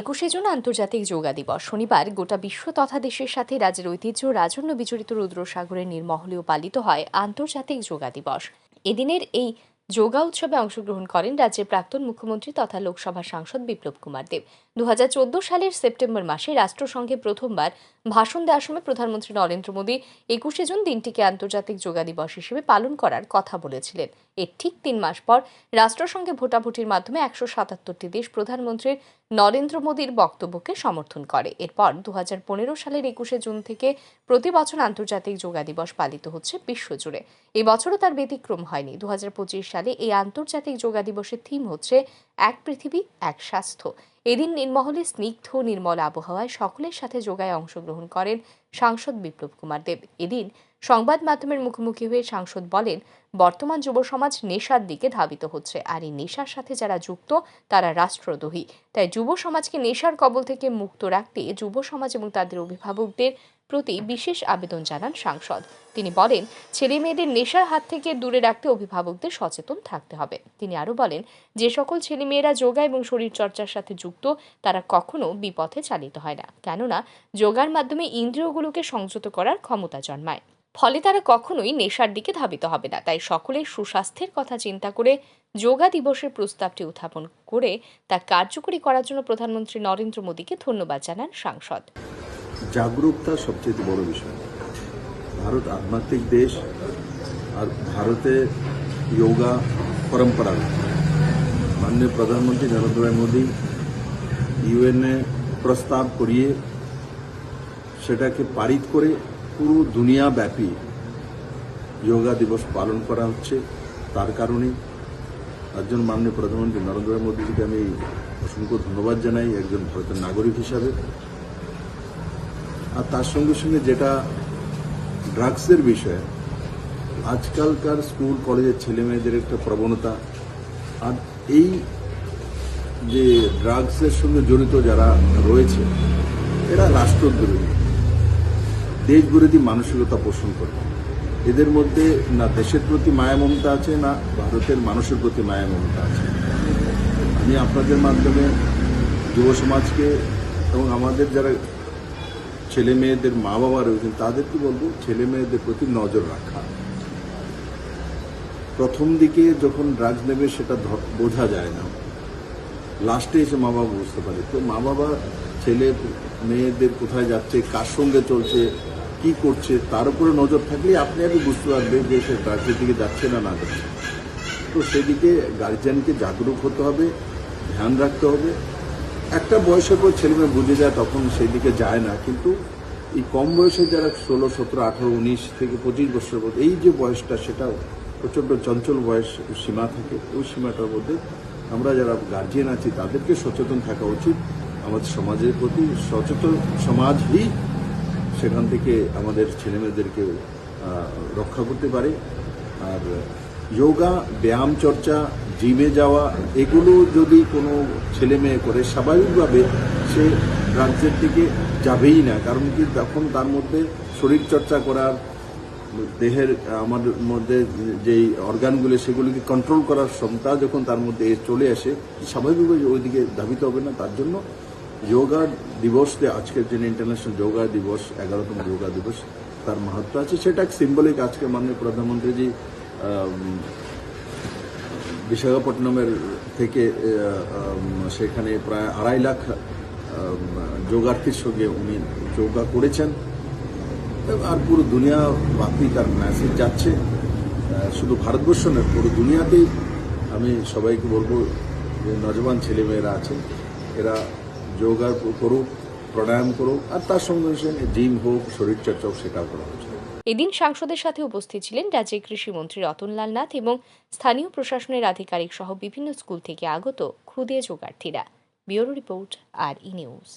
একুশে জুন আন্তর্জাতিক যোগা দিবস। শনিবার গোটা বিশ্ব তথা দেশের সাথে রাজ্যের ঐতিহ্য রাজন্য বিচরিত রুদ্রসাগরের নির্মহলেও পালিত হয় আন্তর্জাতিক যোগা দিবস। এদিনের এই যোগা উৎসবে অংশগ্রহণ করেন রাজ্যের প্রাক্তন মুখ্যমন্ত্রী তথা লোকসভা সাংসদ বিপ্লব কুমার দেব। দু হাজার চোদ্দ সালের সেপ্টেম্বর মাসে রাষ্ট্রসংঘে প্রথমবার ভাষণ দেওয়ার সময় প্রধানমন্ত্রী নরেন্দ্র মোদী একুশে জুন দিনটিকে আন্তর্জাতিক যোগা দিবস হিসেবে পালন করার কথা বলেছিলেন। এর ঠিক তিন মাস পর রাষ্ট্রসংঘে ভোটাভুটির মাধ্যমে একশো সাতাত্তরটি দেশ প্রধানমন্ত্রীর নরেন্দ্র মোদীর বক্তব্যকে সমর্থন করে। এরপর দু হাজার পনেরো সালের একুশে জুন থেকে প্রতি বছর আন্তর্জাতিক যোগা দিবস পালিত হচ্ছে বিশ্বজুড়ে। এবছরও তার ব্যতিক্রম হয়নি। দু হাজার পঁচিশ সালে এই আন্তর্জাতিক যোগা দিবসের থিম হচ্ছে এক পৃথিবী, এক স্বাস্থ্য। এদিন নির্মহলে স্নিগ্ধ, নির্মল আবহাওয়ায় সকলের সাথে যোগায় অংশগ্রহণ করেন সাংসদ বিপ্লব কুমার দেব। এদিন সংবাদ মাধ্যমের মুখোমুখি হয়ে সাংসদ বলেন, বর্তমান যুব সমাজ নেশার দিকে ধাবিত হচ্ছে, আর এই নেশার সাথে যারা যুক্ত, তারা রাষ্ট্রদ্রোহী। তাই যুব সমাজকে নেশার কবল থেকে মুক্ত রাখতে যুব সমাজ এবং তাদের অভিভাবকদের প্রতি বিশেষ আবেদন জানান সাংসদ। তিনি বলেন, ছেলে মেয়েদের নেশার হাত থেকে দূরে রাখতে অভিভাবকদের সচেতন থাকতে হবে। তিনি আরও বলেন, যে সকল ছেলে মেয়েরা যোগা এবং শরীরচর্চার সাথে যুক্ত, তারা কখনো বিপথে চালিত হয় না। কেননা, যোগার মাধ্যমে ইন্দ্রিয়গুলোকে সংযত করার ক্ষমতা জন্মায়। ফলে তারা কখনোই নেশার দিকে ধাবিত হবে না। তাই সকলের সুস্বাস্থ্যের কথা চিন্তা করে যোগা দিবসের প্রস্তাবটি উত্থাপন করে তা কার্যকরী করার জন্য প্রধানমন্ত্রী নরেন্দ্র মোদীকে ধন্যবাদ জানান সাংসদ। জাগরুকতা সবচেয়ে বড় বিষয়। ভারত আধ্যাত্মিক দেশ আর ভারতে যোগা পরম্পরা। মাননীয় প্রধানমন্ত্রী নরেন্দ্র ভাই মোদী ইউএনএ প্রস্তাব করিয়ে সেটাকে পারিত করে পুরো দুনিয়াব্যাপী যোগা দিবস পালন করা হচ্ছে। তার কারণে একজন মাননীয় প্রধানমন্ত্রী নরেন্দ্র মোদীজিকে আমি অসংখ্য ধন্যবাদ জানাই। একজন ভারতের নাগরিক হিসাবে। আর তার সঙ্গে সঙ্গে যেটা ড্রাগসের বিষয়ে, আজকালকার স্কুল, কলেজের ছেলে মেয়েদের একটা প্রবণতা। আর এই যে ড্রাগসের সঙ্গে জড়িত যারা রয়েছে, এরা রাষ্ট্রদ্রোহী। দেশবিরোধী মানসিকতা পোষণ করে। এদের মধ্যে না দেশের প্রতি মায়া মমতা আছে, না ভারতের মানুষের প্রতি মায়া মমতা আছে। আমি আপনাদের মাধ্যমে যুব সমাজকে এবং আমাদের যারা ছেলে মেয়েদের মা বাবা রয়েছেন তাদেরকে বলব? ছেলে মেয়েদের প্রতি নজর রাখা। প্রথম দিকে যখন ড্রাগস নেবে, সেটা বোঝা যায় না। লাস্টে এসে মা বাবা বুঝতে পারে। তো মা বাবা ছেলে মেয়েদের কোথায় যাচ্ছে, কার সঙ্গে চলছে, কি করছে, তার উপরে নজর থাকলে আপনি আগে বুঝতে পারবেন যে সে ড্রাগসের দিকে যাচ্ছে না না যাচ্ছে। তো সেদিকে গার্জিয়ানকে জাগরুক হতে হবে, ধ্যান রাখতে হবে। একটা বয়সের পর ছেলে মেয়ে বুঝে যায় তখন সেই দিকে যায় না, কিন্তু এই কম বয়সে যারা ষোলো, সতেরো, আঠারো, উনিশ থেকে পঁচিশ বছরের মধ্যে, এই যে বয়সটা, সেটা প্রচণ্ড চঞ্চল বয়স সীমা থাকে। ওই সীমাটার মধ্যে আমরা যারা গার্জিয়ান আছি, তাদেরকে সচেতন থাকা উচিত। আমাদের সমাজের প্রতি সচেতন সমাজই সেখান থেকে আমাদের ছেলেমেয়েদেরকে রক্ষা করতে পারে। আর যোগা ব্যায়াম চর্চা জিমে যাওয়া, এগুলো যদি কোনো ছেলে মেয়ে করে, স্বাভাবিকভাবে সে রাজ্যের দিকে যাবেই না। কারণ কি, তখন তার মধ্যে শরীর চর্চা করার, দেহের আমাদের মধ্যে যেই অর্গানগুলো সেগুলিকে কন্ট্রোল করার ক্ষমতা যখন তার মধ্যে চলে আসে, স্বাভাবিকভাবে ওইদিকে ধাবিত হবে না। তার জন্য যোগা দিবস যে আজকের দিনে ইন্টারন্যাশনাল যোগা দিবস, এগারোতম যোগা দিবস, তার মাহাত্ম আছে। সেটা এক সিম্বলিক আজকে মাননীয় প্রধানমন্ত্রীজি বিশাখাপট্টনমের থেকে সেখানে প্রায় আড়াই লাখ যোগার্থীর সঙ্গে উনি যোগা করেছেন। আর পুরো দুনিয়া ব্যাপী তার মেসেজ যাচ্ছে। শুধু ভারতবর্ষ নয়, পুরো দুনিয়াতেই আমি সবাইকে বলব যে নজওয়ান ছেলেমেয়েরা আছেন, এরা যোগা করুক, প্রাণায়াম করুক, আর তার সঙ্গে সঙ্গে জিম হোক শরীরচর্চা হোক সেটাও করা উচিত। এদিন সাংসদের সাথে উপস্থিত ছিলেন রাজ্যের কৃষিমন্ত্রী রতনলাল নাথ এবং স্থানীয় প্রশাসনের আধিকারিক সহ বিভিন্ন স্কুল থেকে আগত ক্ষুদে যোগার্থীরা bureau report, R E news.